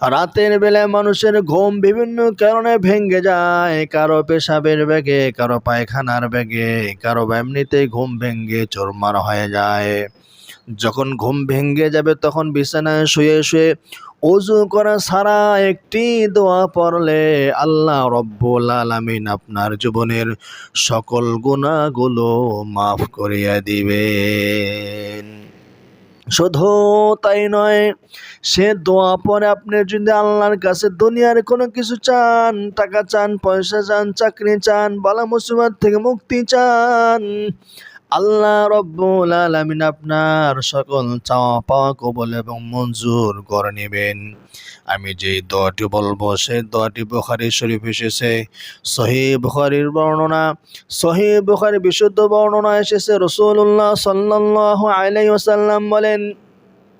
রাতের বেলায় মানুষের ঘুম বিভিন্ন কারণে ভেঙে যায়। কারও পেশাবের বেগে কারও পায়খানার বেগে কারও এমনিতেই ঘুম ভেঙে চোরমার হয়ে যায়। যখন ঘুম ভেঙে যাবে তখন বিছানায় শুয়ে শুয়ে অজু করা সারা একটি দোয়া পড়লে আল্লাহ রব্বুল আলামিন আপনার জীবনের সকল গুণাগুলো মাফ করিয়া দিবেন। শুধু তাই নয়, সে দোয়া পরে আপনি যদি আল্লাহর কাছে দুনিয়ার কোনো কিছু চান, টাকা চান, পয়সা চান, চাকরি চান, বালা মুসিবত থেকে মুক্তি চান আল্লাহ রব্বুল আলামিন আপনার সকল চাওয়া পাওয়া কবল এবং মঞ্জুর করে নেবেন। আমি যে দোয়াটি বলব, সেই দোয়াটি বুখারী শরীফ এসেছে সহি বুখারির বর্ণনা। সহি বুখারী বিশুদ্ধ বর্ণনা এসেছে রসুল্লাহ সাল্লাল্লাহু আলাইহি ওয়াসাল্লাম বলেন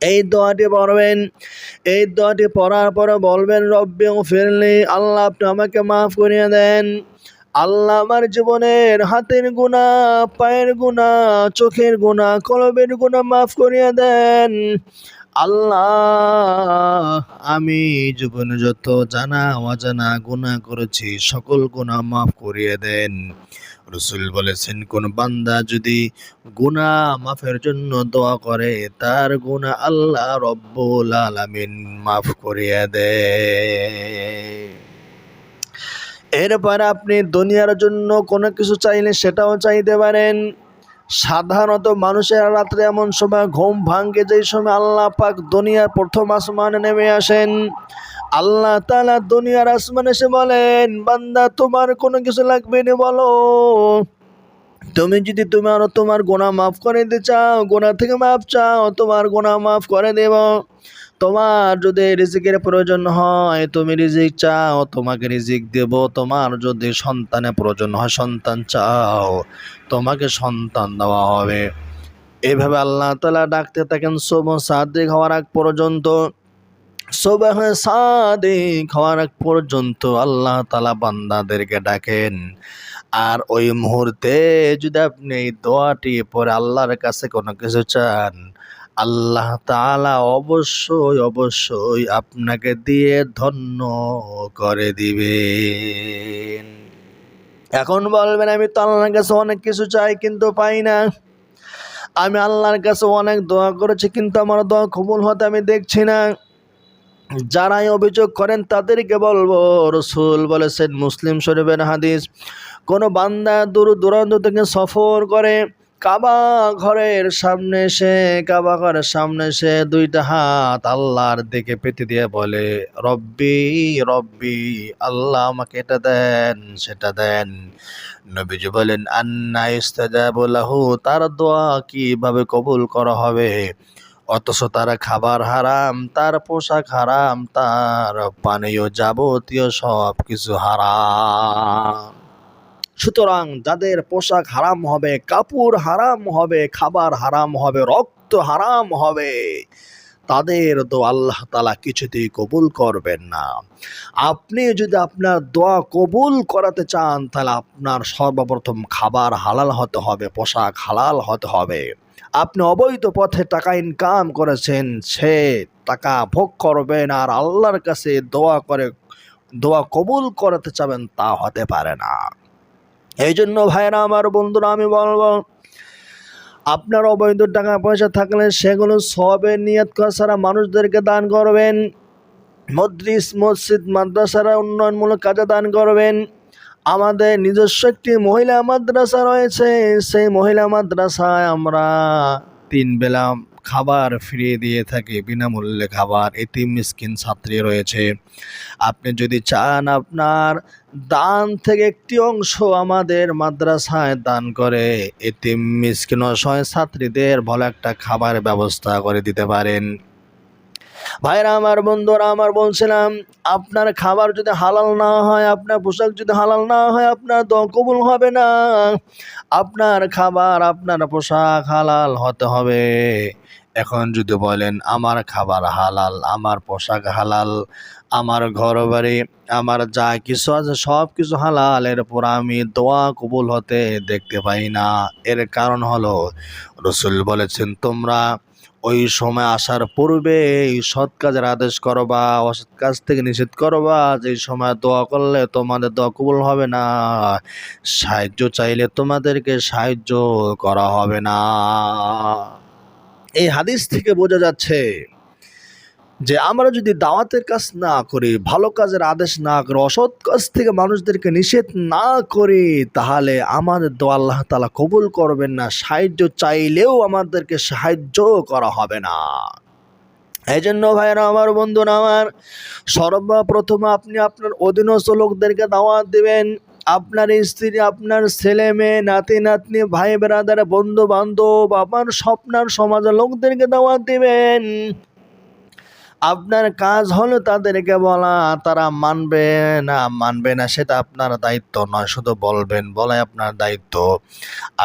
এই দোয়াটি পড়বেন, এই দোয়াটি পড়ার পরে বলবেন, রব্বি ফিরলি আল্লাহ আপনি আমাকে মাফ করিয়ে দেন। আল্লাহ আমার জীবনের হাতের গুণা পায়ের গুণা চোখের গুণা কলবের গুণা মাফ করিয়ে দেন। আল্লাহ, আমি জীবনে যত জানা অজানা গুণা করেছি, সকল গুণা মাফ করিয়ে দেন। রসুল বলেছেন, কোন বান্দা যদি গুণা মাফের জন্য দোয়া করে, তার গুণা আল্লাহ রব্বুল আলামিন মাফ করিয়ে দেয় এরপর আপনি দুনিয়ার জন্য কোনো কিছু চাইলে সেটাও চাইতে পারেন। সাধারণত মানুষের রাত্রে এমন সময় ঘুম ভাঙ্গে যেই সময় আল্লাহ পাক দুনিয়ার প্রথম আসমানে নেমে আসেন। আল্লাহ তালা দুনিয়ার আসমানে এসে বলেন, বান্দা, তোমার কোনো কিছু লাগবে না বলো। তুমি যদি তোমার তোমার গোনা মাফ করে দিতে চাও গোনা থেকে মাফ চাও, তোমার গোনা মাফ করে দেব। তোমার যদি রিজিকের প্রয়োজন হয়, তুমি রিজিক চাও, তোমাকে রিজিক দেব। তোমার যদি সন্তানের প্রয়োজন হয়, সন্তান চাও, তোমাকে সন্তান দেওয়া হবে। এভাবে আল্লাহ তালা ডাকতে থাকেন সোম সাদিক হওয়ার আগ পর্যন্ত। সোবাহ সাদিক হওয়ার আগ পর্যন্ত আল্লাহ তালা বান্দাদেরকে ডাকেন। আর ওই মুহূর্তে যদি আপনি দোয়াটি পরে আল্লাহর কাছে কোনো কিছু চান আল্লাহ তাআলা অবশ্যই অবশ্যই আপনাকে দিয়ে ধন্য করে দিবেন। এখন বলবেন, আমি তো আল্লাহর কাছে অনেক কিছু চাই কিন্তু পাই না। আমি আল্লাহর কাছে অনেক দোয়া করেছি কিন্তু আমার দোয়া কবুল হতে আমি দেখছি না। যারাই অভিযোগ করেন তাদেরকে বলব, রসুল বলেছেন মুসলিম শরীফের হাদিস, কোনো বান্দা দূর দূরান্ত থেকে সফর করে কাবা ঘরের সামনে সে কাবা ঘরের সামনে সে দুইটা হাত আল্লাহর দিকে পেতে দিয়ে বলে, রব্বি রব্বি, আল্লাহ আমাকে এটা দেন, সেটা দেন। নবীজি বলেন, আন্না ইস্তাজাবু লাহু, তার দোয়া কীভাবে কবুল করা হবে? অথচ তার খাবার হারাম, তার পোশাক হারাম, তার পানীয় যাবতীয় সব কিছু হারাম। সুতরাং যাদের পোশাক হারাম হবে, কাপড় হারাম হবে, খাবার হারাম হবে, রক্ত হারাম হবে, তাদের তো আল্লাহ তালা কিছুতেই কবুল করবেন না। আপনি যদি আপনার দোয়া কবুল করাতে চান, তাহলে আপনার সর্বপ্রথম খাবার হালাল হতে হবে, পোশাক হালাল হতে হবে। আপনি অবৈধ পথে টাকা ইনকাম করেছেন, সে টাকা ভোগ করবেন আর আল্লাহর কাছে দোয়া করে, দোয়া কবুল করাতে চাবেন, তা হতে পারে না। এই জন্য ভাইরা আমার বন্ধুরা, আমি বলব আপনার অবৈধ টাকা পয়সা থাকলে সেগুলো সবে নিয়ত করা ছাড়া মানুষদেরকে দান করবেন। মদ্রিস মসজিদ মাদ্রাসারা উন্নয়নমূলক কাজে দান করবেন। আমাদের নিজস্ব একটি মহিলা মাদ্রাসা রয়েছে, সেই মহিলা মাদ্রাসায় আমরা তিন বেলা খাবার ফিরিয়ে দিয়ে থাকে, বিনামূল্যে খাবার, এতিম মিসকিন ছাত্রী রয়েছে। আপনি যদি চান আপনার দান থেকে একটি অংশ আমাদের মাদ্রাসায় দান করে, এতিম মিসকিন ছাত্রীদের ভালো একটা খাবার ব্যবস্থা করে দিতে পারেন। ভাইরা, আমার বন্ধুরা, আমার বলছিলাম, আপনার খাবার যদি হালাল না হয়, আপনার পোশাক যদি হালাল না হয়, আপনার দোয়া কবুল হবে না। আপনার খাবার, আপনার পোশাক হালাল হতে হবে। এখন যদি বলেন, আমার খাবার হালাল, আমার পোশাক হালাল, আমার ঘর বাড়ি আমার যা কিছু আছে, সব কিছু হালাল, এরপর আমি দোয়া কবুল হতে দেখতে পাই না। এর কারণ হলো, রসুল বলেছেন, তোমরা ওই সময় আসার পূর্বে এই সৎ কাজের আদেশ করো বা অসৎ কাজ থেকে নিষেধ করো বা যে সময় দোয়া করলে তোমাদের দোয়া কবুল হবে না, সাহায্য চাইলে তোমাদেরকে সাহায্য করা হবে না। এই হাদিস থেকে বোঝা যাচ্ছে যে আমরা যদি দাওয়াতের কাজ না করি, ভালো কাজের আদেশ না করি, অসৎ কাজ থেকে মানুষদেরকে নিষেধ না করি, তাহলে আমাদের দোয়া আল্লাহ তালা কবুল করবেন না। সাহায্য চাইলেও আমাদেরকে সাহায্য করা হবে না। এই জন্য ভাইরা আমার বন্ধুরা, আমার সর্বপ্রথম আপনি আপনার অধীনস্থ লোকদেরকে দাওয়াত দিবেন। আপনার স্ত্রী, আপনার ছেলে মেয়ে, নাতি, নাতনি, ভাই বেড়াদার বন্ধু বান্ধব আপনার স্বপ্নার সমাজের লোকদেরকে দাওয়াত দিবেন। আপনার কাজ হলো তাদেরকে বলা, তারা মানবে না মানবে না, সেটা আপনার দায়িত্ব নয়, শুধু বলবেন, বলাই আপনার দায়িত্ব।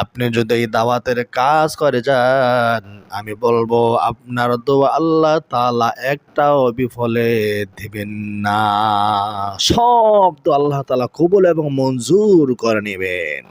আপনি যদি এই দাওয়াতের কাজ করে যান, আমি বলব, আপনার তো আল্লাহ তালা একটাও বিফলে দিবেন না। সব তো আল্লাহ তালা কবুল এবং মঞ্জুর করে নেবেন।